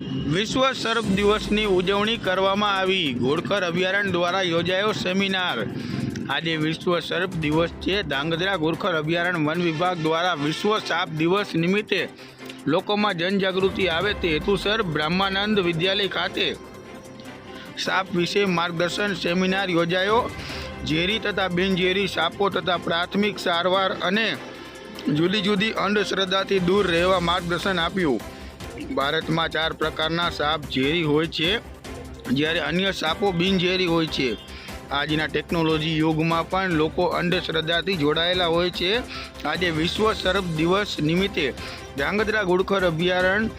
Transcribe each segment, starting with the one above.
વિશ્વ સર્પ દિવસની ઉજવણી કરવામાં આવી. ઘોડકર અભયારણ્ય દ્વારા યોજાયો સેમિનાર. આજે વિશ્વ સર્પ દિવસ છે. ધાંગધ્રા ઘોડખર અભયારણ્ય વન વિભાગ દ્વારા વિશ્વ સાપ દિવસ નિમિત્તે લોકોમાં જનજાગૃતિ આવે તે હેતુસર બ્રહ્માનંદ વિદ્યાલય ખાતે સાપ વિશે માર્ગદર્શન સેમિનાર યોજાયો. ઝેરી તથા બિનઝેરી સાપો તથા પ્રાથમિક સારવાર અને જુદી જુદી અંધશ્રદ્ધાથી દૂર રહેવા માર્ગદર્શન આપ્યું. ભારતમાં ચાર પ્રકારના સાપ ઝેરી હોય છે. જ્યારે અન્ય સાપો બિનઝેરી હોય છે. આજના ટેકનોલોજી યુગમાં પણ લોકો અંધશ્રદ્ધાથી જોડાયેલા હોય છે. આજે વિશ્વ સર્પ દિવસ નિમિત્તે ધ્રાંગધ્રા ગુડખર અભયારણ્ય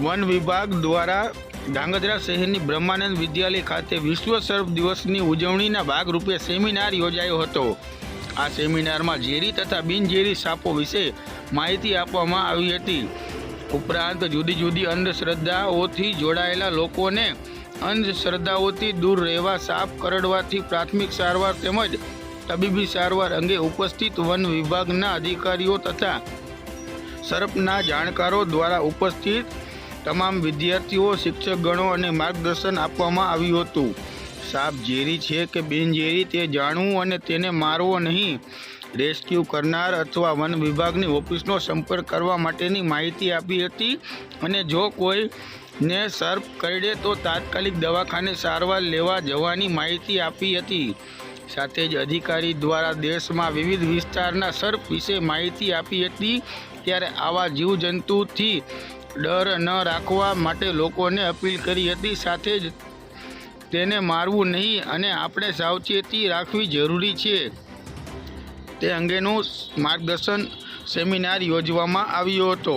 વન વિભાગ દ્વારા ધાંગધ્રા શહેરની બ્રહ્માનંદ વિદ્યાલય ખાતે વિશ્વ સર્પ દિવસની ઉજવણીના ભાગરૂપે સેમિનાર યોજાયો હતો. આ સેમિનારમાં ઝેરી તથા બિનઝેરી સાપો વિશે માહિતી આપવામાં આવી હતી. ઉપરાંત જુદી જુદી અંધશ્રદ્ધાઓથી જોડાયેલા લોકોને અંધશ્રદ્ધાઓથી દૂર રહેવા સાપ કરડવાથી પ્રાથમિક સારવાર તેમજ તબીબી સારવાર અંગે ઉપસ્થિત વન વિભાગના અધિકારીઓ તથા સર્પના જાણકારો દ્વારા ઉપસ્થિત તમામ વિદ્યાર્થીઓ, શિક્ષકગણો અને માર્ગદર્શન આપવામાં આવ્યું હતું. સાપ ઝેરી છે કે બિનઝેરી તે જાણવું અને તેને મારવો નહીં. રેસ્ક્યુ કરનાર અથવા વન વિભાગની ઓફિસનો સંપર્ક કરવા માટેની માહિતી આપી હતી અને જો કોઈને સર્પ કરડે તો તાત્કાલિક દવાખાને સારવાર લેવા જવાની માહિતી આપી હતી. સાથે જ અધિકારી દ્વારા દેશમાં વિવિધ વિસ્તારના સર્પ વિશે માહિતી આપી હતી ત્યારે આવા જીવજંતુથી ડર ન રાખવા માટે લોકોને અપીલ કરી હતી. સાથે જ તેને મારવું નહીં અને આપણે સાવચેતી રાખવી જરૂરી છે. તે અંગેનું માર્ગદર્શન સેમિનાર યોજવામાં આવ્યો હતો.